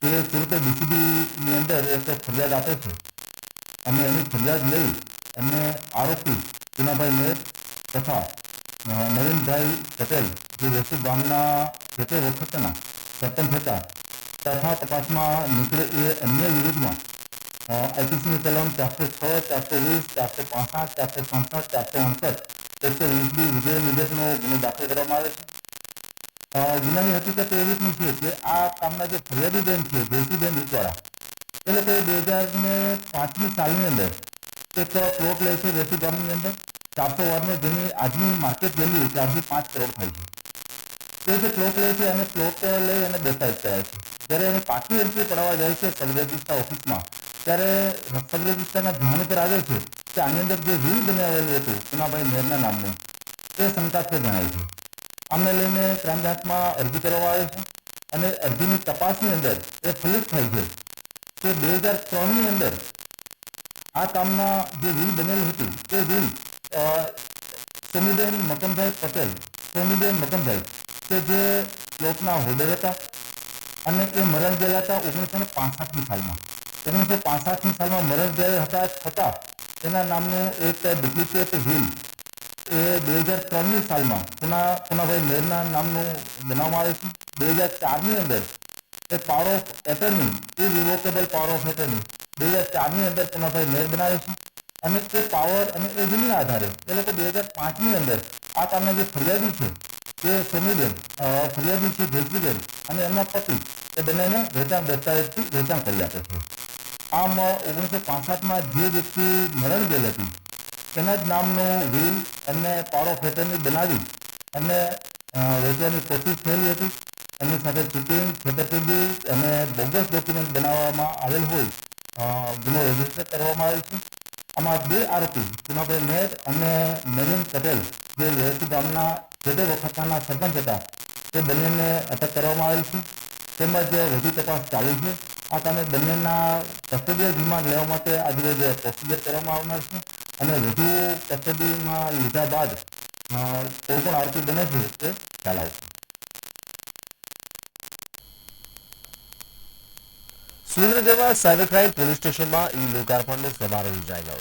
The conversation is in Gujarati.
તે સુરત ડીસીબીની અંદર એક ફરિયાદ આપે છે. અમે એની ફરિયાદ લઈ એમને આરોપી ચુનાભાઈ મેર તથા નરેન્દ્રભાઈ પટેલ, જે વેસુ ગામના તે વખતના સરપંચ હતા તથા તપાસમાં નીકળે એ અન્ય વિરુદ્ધમાં આઈપીસીની કલમ ચારસો છ, ચારસો વીસ, ચારસો પાંસઠ, ચારસો સડસઠ ચારસો અડસઠ, એકસો વીસ બી વિજય નિવેદનો ગુનો દાખલ કરવામાં આવે છે. ગુનાની હકીકત એવી રીતની છે કે આ કામના જે ફરિયાદી બેન છે જયસીબેન વિચવાળા એ લોકોએ બે હજાર ને પાંચમી સાલની અંદર એક પ્લોટ લે છે વેસુ ગામની અંદર, ચારસો વારનો જેની આજની માર્કેટ વેલ્યુ ચારથી પાંચ કરોડ થાય છે. તે જે પ્લોટ લે છે અને પ્લોટ લઈ અને બેસાઈ કરાય છે. જ્યારે એની પાછી એન્ટ્રી પડાવવા જાય છે સબ રજિસ્ટર ઓફિસમાં, ત્યારે સબ રજિસ્ટરના ધ્યાન ઉપર આવે છે કે આની અંદર જે વીલ બનાવેલું હતું પુનાભાઈ મેરના નામનું, એ શંકાસ્પદ જણાય છે. આમને લઈને ક્રાઇમ બ્રાન્ચમાં અરજી કરવામાં આવે છે અને અરજીની તપાસની અંદર એ ફલિત થાય છે. તે બે હજાર ત્રણની અંદર આ કામના જે વીલ બનેલું હતું તે વીલ સોમીબેન મકનભાઈ પટેલ સમીબેન મકનભાઈ કે જે પ્લોટના હોલ્ડર હતા અને એ મરણ ગયેલા હતા ઓગણીસો ને પાસઠની સાલમાં. ઓગણીસો પાસઠની સાલમાં મરણ ગયા હતા છતાં એના નામનું એક ડુપ્લિકેટ વીલ એ બે હજાર ત્રણની સાલમાં પુના પુનાભાઈ મેરના નામનું બનાવવામાં આવે છે બે હજાર ચારની અંદર એ પાવર ઓફ એટર્ની એ રિવોકેબલ પાવર ઓફ એટર્ની બે હજાર ચારની અંદર પુનાભાઈ મેર બનાવે છે. અને એ પાવર અને એ વિલના આધારે એ લોકો બે હજાર પાંચની અંદર આ કામના જે ફરિયાદી છે તે સમીબેન ફરિયાદી છે ભેજીબેન અને એમના પતિ, એ બંનેને વેચાણ દસ્તાવેજથી વેચાણ કરી આપે છે. આમ ઓગણીસો પાસઠમાં જે વ્યક્તિ મરણ ગયેલ હતી તેના જ નામનું વ્હીલ અને પાવર ઓફ એટર્ની બનાવી અને વેચવાની કોશિશ થયેલી હતી. એની સાથે ચીટિંગ છેતરપિંડી અને બોગસ ડોક્યુમેન્ટ બનાવવામાં આવેલ હોય ગુનો રજિસ્ટર કરવામાં આવેલ છે. આમાં બે આરોપી ચુનાભાઈ મેર અને નવીન પટેલ, જે વેસુ ગામના જે તે વખતના સરપંચ હતા, તે બંનેને અટક કરવામાં આવેલ છે. તેમજ વધુ તપાસ ચાલુ છે. આ તમે બંનેના કસ્ટડીયલ રિમાન્ડ લેવા માટે આજે પ્રોસિજર કરવામાં આવનાર છે. અને વધુ કસ્ટડીમાં લીધા બાદ કોઈ પણ આરોપી બને છે તે ખ્યાલ આવશે સુરેન્દ્રનગરમાં સાયબર ક્રાઇમ પોલીસ સ્ટેશનમાં ઈ લોકાર્પણનો સમારોહ યોજાઈ ગયો.